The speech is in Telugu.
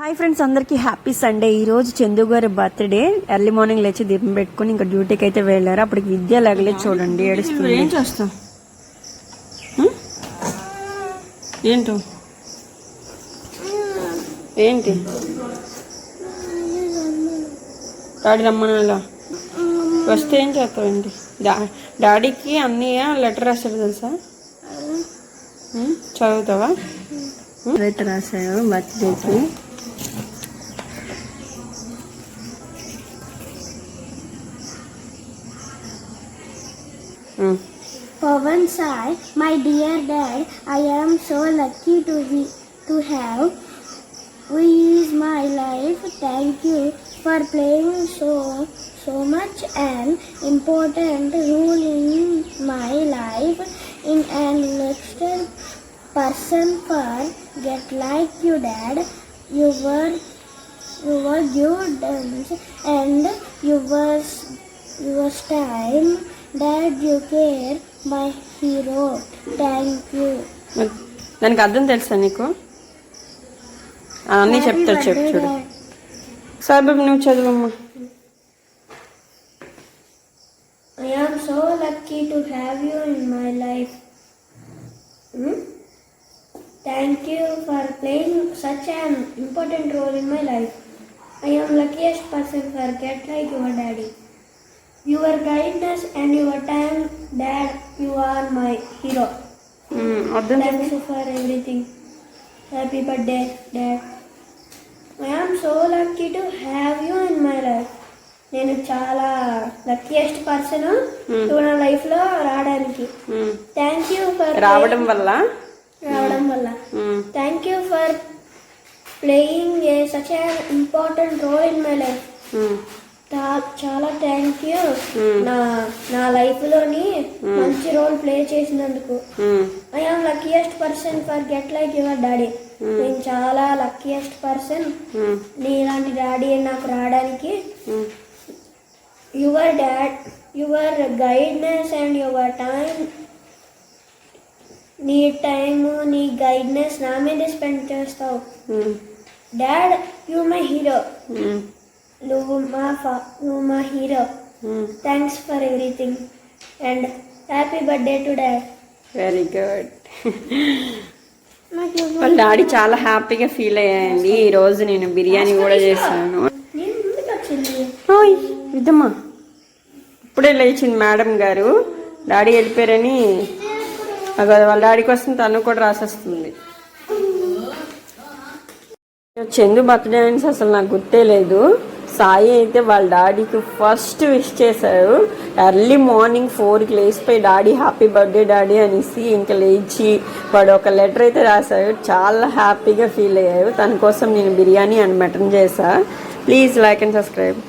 హాయ్ ఫ్రెండ్స్ అందరికీ హ్యాపీ సండే ఈ రోజు చందు గారి బర్త్డే ఎర్లీ మార్నింగ్ లేచి దీపం పెట్టుకుని ఇంకా డ్యూటీకి అయితే వెళ్ళారు. అప్పటికి విద్య లేగలేదు చూడండి ఏడుస్తుంది. ఏం చేస్తాం ఏంటో? ఏంటి? డాడీ రమ్మనాలా? వస్తే ఏం చేస్తావు ఏంటి? డా డాడీకి అన్నయ్య లెటర్ రాశాడు తెలుసా? చదువుతావా? రాశారు బర్త్డేకి Hmm. Pawan Sai, my dear dad, I am so lucky to be to have who is my life. Thank you for playing so so much an important role in my life. In an next person for get like you, dad. You were you were good and you was you was time you care my hero thank you మరి దానికి అర్థం తెలుసా నీకు అన్నీ చెప్తాడు చెప్పు చూడు సార్ బాబు నువ్వు చదువమ్మా I am so lucky to have you in my life. Hmm? Thank you for playing such an important role in my life. I am luckiest person for get like your daddy. Your guidance and your time dad you are my hero thanks for everything happy birthday dad I am so lucky to have you in my life నేను చాలా లక్కీయెస్ట్ పర్సన్ టూ నా లైఫ్లో రావడానికి. థ్యాంక్ యూ ఫర్ రావడం వల్ల? రావడం hmm. వల్ల. Thank you for playing a such important role in my life చాలా థ్యాంక్ యూ Hmm. నా నా లైఫ్లోని మంచి రోల్ ప్లే చేసినందుకు. I am luckiest person for get like your daddy నేను చాలా లక్కీయెస్ట్ పర్సన్ ఉం, నీలాంటి డాడీ నాకు రావడానికి. Your dad your guidance and your time నీ టైము నీ గైడ్నెస్ నా మీద స్పెండ్ చేస్తావు. డాడ్ యు మై హీరో నువ్వు మా ఫా నువ్వు మా hero. Thanks for everything and happy birthday to dad very good వాళ్ళ డాడీ చాలా హ్యాపీగా ఫీల్ అయ్యాయండి. ఈ రోజు నేను బిర్యానీ కూడా చేశాను. విద్దమ్మా ఇప్పుడే లేచింది మేడం గారు. డాడీ వెళ్ళిపోయారని. వాళ్ళ డాడీ కోసం తను కూడా రాసేస్తుంది. చందు బర్త్డే అని అసలు నాకు గుర్తే లేదు. సాయి అయితే వాళ్ళ డాడీకి ఫస్ట్ విష్ చేశారు. ఎర్లీ మార్నింగ్ ఫోర్కి లేచిపోయి డాడీ హ్యాపీ బర్త్డే డాడీ అనేసి ఇంకా లేచి వాడు ఒక లెటర్ అయితే రాశారు. చాలా హ్యాపీగా ఫీల్ అయ్యారు. తన కోసం నేను బిర్యానీ అండ్ మటన్ చేశా. Please like and subscribe